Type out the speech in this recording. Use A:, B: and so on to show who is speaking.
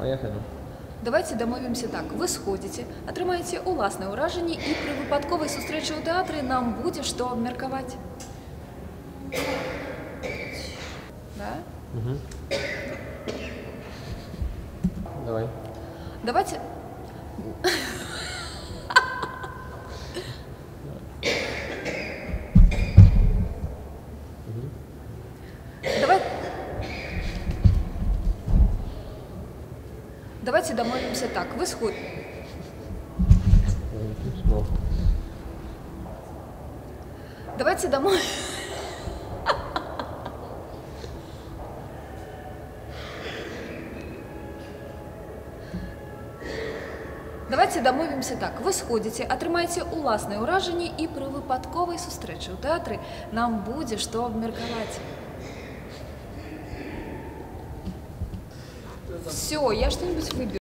A: Поехали.
B: Давайте домовимося так. Ви сходите, отримаєте уласне ураження, і при випадковій зустрічі у театрі нам буде що обміркувати. Да?
A: Угу. Давай.
B: Давайте. Давайте домовимся так. Вы сход...
A: Ой, тут снова.
B: Давайте домой. Давайте домовимося так. Ви сходите, отримаєте уласне ураження, і при випадковій зустрічі у театрі нам буде що обміркувати. Все, я что-нибудь выберу.